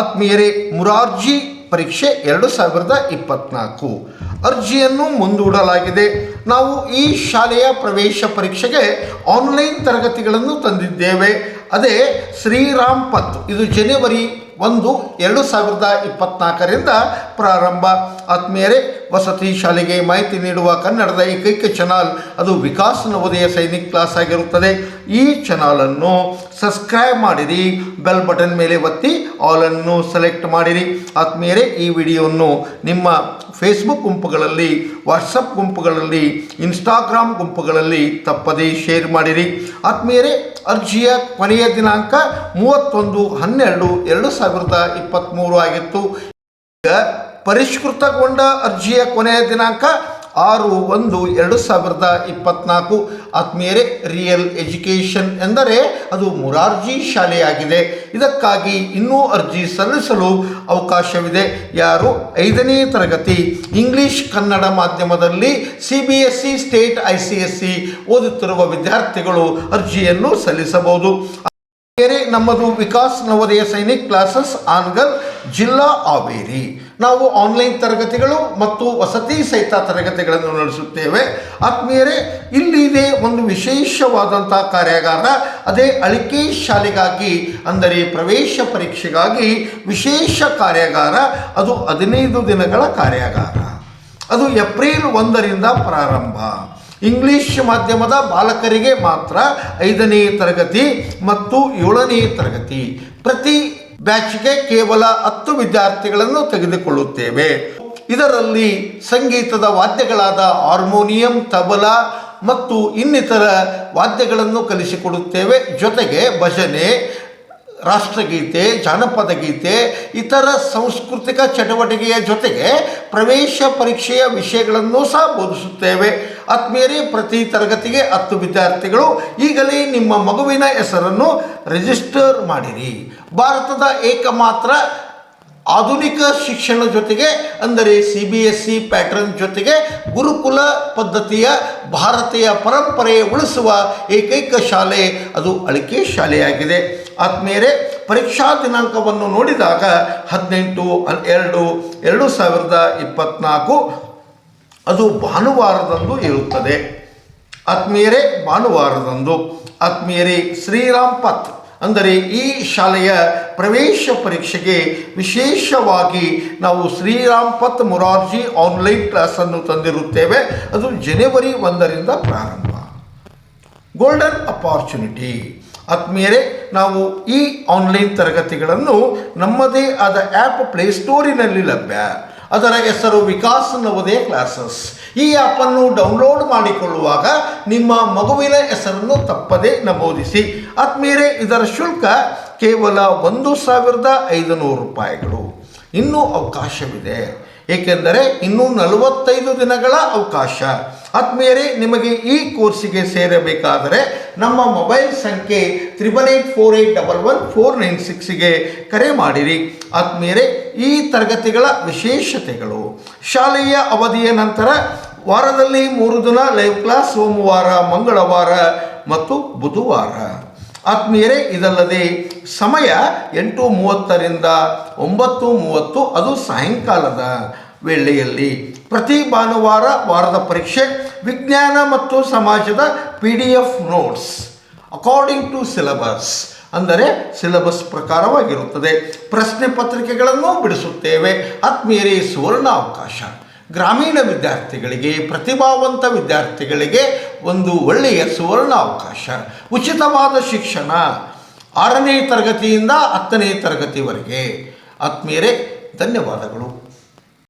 ಆತ್ಮೀಯರೇ, ಮುರಾರ್ಜಿ ಪರೀಕ್ಷೆ ಎರಡು ಸಾವಿರದ ಇಪ್ಪತ್ನಾಲ್ಕು. ಅರ್ಜಿಯನ್ನು ಮುಂದೂಡಲಾಗಿದೆ. ನಾವು ಈ ಶಾಲೆಯ ಪ್ರವೇಶ ಪರೀಕ್ಷೆಗೆ ಆನ್ಲೈನ್ ತರಗತಿಗಳನ್ನು ತಂದಿದ್ದೇವೆ. ಅದೇ ಶ್ರೀರಾಮ್ ಪತ್, ಇದು ಜನವರಿ ಒಂದು ಎರಡು ಸಾವಿರದ ಇಪ್ಪತ್ನಾಲ್ಕರಿಂದ ಪ್ರಾರಂಭ. ಆತ್ಮೀಯರೇ, ವಸತಿ ಶಾಲೆಗೆ ಮಾಹಿತಿ ನೀಡುವ ಕನ್ನಡದ ಏಕೈಕ ಚಾನಲ್, ಅದು ವಿಕಾಸ್ ನವೋದಯ ಸೈನಿಕ್ ಕ್ಲಾಸ್ ಆಗಿರುತ್ತದೆ. ಈ ಚಾನಲನ್ನು ಸಬ್ಸ್ಕ್ರೈಬ್ ಮಾಡಿರಿ, ಬೆಲ್ ಬಟನ್ ಮೇಲೆ ಒತ್ತಿ ಆಲನ್ನು ಸೆಲೆಕ್ಟ್ ಮಾಡಿರಿ. ಆತ್ಮೀಯರೇ, ಈ ವಿಡಿಯೋವನ್ನು ನಿಮ್ಮ ಫೇಸ್ಬುಕ್ ಗುಂಪುಗಳಲ್ಲಿ ವಾಟ್ಸಪ್ ಗುಂಪುಗಳಲ್ಲಿ ಇನ್ಸ್ಟಾಗ್ರಾಮ್ ಗುಂಪುಗಳಲ್ಲಿ ತಪ್ಪದೇ ಶೇರ್ ಮಾಡಿರಿ. ಆತ್ಮೀಯರೇ, ಅರ್ಜಿಯ ಕೊನೆಯ ದಿನಾಂಕ ಮೂವತ್ತೊಂದು ಹನ್ನೆರಡು ಎರಡು ಸಾವಿರದ ಇಪ್ಪತ್ತ್ಮೂರು ಆಗಿತ್ತು. ಈಗ ಪರಿಷ್ಕೃತಗೊಂಡ ಅರ್ಜಿಯ ಕೊನೆಯ ದಿನಾಂಕ ಆರು ಒಂದು ಎರಡು ಸಾವಿರದ ಇಪ್ಪತ್ನಾಲ್ಕು ಆತ್ಮೀಯರೇ ರಿಯಲ್ ಎಜುಕೇಷನ್ ಎಂದರೆ ಅದು ಮುರಾರ್ಜಿ ಶಾಲೆಯಾಗಿದೆ. ಇದಕ್ಕಾಗಿ ಇನ್ನೂ ಅರ್ಜಿ ಸಲ್ಲಿಸಲು ಅವಕಾಶವಿದೆ. ಯಾರು? ಐದನೇ ತರಗತಿ, ಇಂಗ್ಲಿಷ್ ಕನ್ನಡ ಮಾಧ್ಯಮದಲ್ಲಿ C B S C state I C S C ಓದುತ್ತಿರುವ ವಿದ್ಯಾರ್ಥಿಗಳು ಅರ್ಜಿಯನ್ನು ಸಲ್ಲಿಸಬಹುದು. ಬೇರೆ ನಮ್ಮದು ವಿಕಾಸ್ ನವೋದಯ ಸೈನಿಕ್ ಕ್ಲಾಸಸ್, ಆನ್ಗಲ್ ಜಿಲ್ಲಾ ಹಾವೇರಿ. ನಾವು ಆನ್ಲೈನ್ ತರಗತಿಗಳು ಮತ್ತು ವಸತಿ ಸಹಿತ ತರಗತಿಗಳನ್ನು ನಡೆಸುತ್ತೇವೆ. ಆತ್ಮೀಯರೇ ಇಲ್ಲಿದೆ ಒಂದು ವಿಶೇಷವಾದಂಥ ಕಾರ್ಯಾಗಾರ. ಅದೇ ಅಳಿಕೆ ಶಾಲೆಗಾಗಿ, ಅಂದರೆ ಪ್ರವೇಶ ಪರೀಕ್ಷೆಗಾಗಿ ವಿಶೇಷ ಕಾರ್ಯಾಗಾರ. ಅದು ಹದಿನೈದು ದಿನಗಳ ಕಾರ್ಯಾಗಾರ. ಅದು ಏಪ್ರಿಲ್ ಒಂದರಿಂದ ಪ್ರಾರಂಭ. ಇಂಗ್ಲಿಷ್ ಮಾಧ್ಯಮದ ಬಾಲಕರಿಗೆ ಮಾತ್ರ ಐದನೇ ತರಗತಿ ಮತ್ತು ಏಳನೇ ತರಗತಿ. ಪ್ರತಿ ಬ್ಯಾಚ್ಗೆ ಕೇವಲ ಹತ್ತು ವಿದ್ಯಾರ್ಥಿಗಳನ್ನು ತೆಗೆದುಕೊಳ್ಳುತ್ತೇವೆ. ಇದರಲ್ಲಿ ಸಂಗೀತದ ವಾದ್ಯಗಳಾದ ಹಾರ್ಮೋನಿಯಂ, ತಬಲಾ ಮತ್ತು ಇನ್ನಿತರ ವಾದ್ಯಗಳನ್ನು ಕಲಿಸಿಕೊಡುತ್ತೇವೆ. ಜೊತೆಗೆ ಭಜನೆ ರಾಷ್ಟ್ರಗೀತೆ, ಜಾನಪದ ಗೀತೆ, ಇತರ ಸಾಂಸ್ಕೃತಿಕ ಚಟುವಟಿಕೆಯ ಜೊತೆಗೆ ಪ್ರವೇಶ ಪರೀಕ್ಷೆಯ ವಿಷಯಗಳನ್ನು ಸಹ ಬೋಧಿಸುತ್ತೇವೆ. ಆತ್ಮೀಯರೇ, ಪ್ರತಿ ತರಗತಿಗೆ ಹತ್ತು ವಿದ್ಯಾರ್ಥಿಗಳು, ಈಗಲೇ ನಿಮ್ಮ ಮಗುವಿನ ಹೆಸರನ್ನು ರಿಜಿಸ್ಟರ್ ಮಾಡಿರಿ. ಭಾರತದ ಏಕಮಾತ್ರ ಆಧುನಿಕ ಶಿಕ್ಷಣ ಜೊತೆಗೆ, ಅಂದರೆ C B S C pattern ಜೊತೆಗೆ ಗುರುಕುಲ ಪದ್ಧತಿಯ ಭಾರತೀಯ ಪರಂಪರೆ ಉಳಿಸುವ ಏಕೈಕ ಶಾಲೆ, ಅದು ಅಳಿಕೆ ಶಾಲೆಯಾಗಿದೆ. ಆತ್ಮೀಯರೇ, ಪರೀಕ್ಷಾ ದಿನಾಂಕವನ್ನು ನೋಡಿದಾಗ ಹದಿನೆಂಟು ಎರಡು ಎರಡು ಸಾವಿರದ ಇಪ್ಪತ್ತ್ನಾಲ್ಕು ಅದು ಭಾನುವಾರದಂದು ಇರುತ್ತದೆ. ಆತ್ಮೀಯರೇ, ಭಾನುವಾರದಂದು. ಆತ್ಮೀಯರೇ, ಶ್ರೀರಾಮ್ ಪತ್ ಅಂದರೆ ಈ ಶಾಲೆಯ ಪ್ರವೇಶ ಪರೀಕ್ಷೆಗೆ ವಿಶೇಷವಾಗಿ ನಾವು ಶ್ರೀರಾಮ್ ಪತ್ ಮುರಾರ್ಜಿ ಆನ್ಲೈನ್ ಕ್ಲಾಸನ್ನು ತಂದಿರುತ್ತೇವೆ. ಅದು ಜನವರಿ ಒಂದರಿಂದ ಪ್ರಾರಂಭ. Golden opportunity. ಆತ್ಮೀಯರೇ, ನಾವು ಈ ಆನ್ಲೈನ್ ತರಗತಿಗಳನ್ನು ನಮ್ಮದೇ ಆದ ಆ್ಯಪ್ ಪ್ಲೇಸ್ಟೋರಿನಲ್ಲಿ ಲಭ್ಯ. ಅದರ ಹೆಸರು ವಿಕಾಸ್ ನವೋದಯ ಕ್ಲಾಸಸ್ ಈ ಆ್ಯಪನ್ನು ಡೌನ್ಲೋಡ್ ಮಾಡಿಕೊಳ್ಳುವಾಗ ನಿಮ್ಮ ಮಗುವಿನ ಹೆಸರನ್ನು ತಪ್ಪದೇ ನಮೂದಿಸಿ. ಆತ್ಮೀಯರೇ, ಇದರ ಶುಲ್ಕ ಕೇವಲ ಒಂದು ಸಾವಿರದ ಐದುನೂರು ರೂಪಾಯಿಗಳು. ಇನ್ನೂ ಅವಕಾಶವಿದೆ. ಏಕೆಂದರೆ, ಇನ್ನೂ ನಲವತ್ತೈದು ದಿನಗಳ ಅವಕಾಶ. ಆತ್ಮೀಯರೇ, ನಿಮಗೆ ಈ ಕೋರ್ಸಿಗೆ ಸೇರಬೇಕಾದರೆ ನಮ್ಮ ಮೊಬೈಲ್ ಸಂಖ್ಯೆ triple eight four eight double one four nine ಸಿಕ್ಸಿಗೆ ಕರೆ ಮಾಡಿರಿ. ಆತ್ಮೀಯರೇ, ಈ ತರಗತಿಗಳ ವಿಶೇಷತೆಗಳು. ಶಾಲೆಯ ಅವಧಿಯ ನಂತರ ವಾರದಲ್ಲಿ ಮೂರು ದಿನ ಲೈವ್ ಕ್ಲಾಸ್ ಸೋಮವಾರ, ಮಂಗಳವಾರ ಮತ್ತು ಬುಧವಾರ. ಆತ್ಮೀಯರೇ, ಇದಲ್ಲದೆ ಸಮಯ ಎಂಟು ಮೂವತ್ತರಿಂದ ಒಂಬತ್ತು ಮೂವತ್ತು, ಅದು ಸಾಯಂಕಾಲದ ವೇಳೆಯಲ್ಲಿ ಪ್ರತಿ ಭಾನುವಾರ ವಾರದ ಪರೀಕ್ಷೆ, ವಿಜ್ಞಾನ ಮತ್ತು ಸಮಾಜದ P D F notes according to syllabus ಅಂದರೆ ಸಿಲೆಬಸ್ ಪ್ರಕಾರವಾಗಿರುತ್ತದೆ. ಪ್ರಶ್ನೆ ಪತ್ರಿಕೆಗಳನ್ನು ಬಿಡಿಸುತ್ತೇವೆ. ಆತ್ಮೀಯರೇ ಸುವರ್ಣ ಅವಕಾಶ ಗ್ರಾಮೀಣ ವಿದ್ಯಾರ್ಥಿಗಳಿಗೆ, ಪ್ರತಿಭಾವಂತ ವಿದ್ಯಾರ್ಥಿಗಳಿಗೆ ಒಂದು ಒಳ್ಳೆಯ ಸುವರ್ಣ ಅವಕಾಶ ಉಚಿತವಾದ ಶಿಕ್ಷಣ ಆರನೇ ತರಗತಿಯಿಂದ ಹತ್ತನೇ ತರಗತಿವರೆಗೆ. ಆತ್ಮೀಯರೇ, ಧನ್ಯವಾದಗಳು.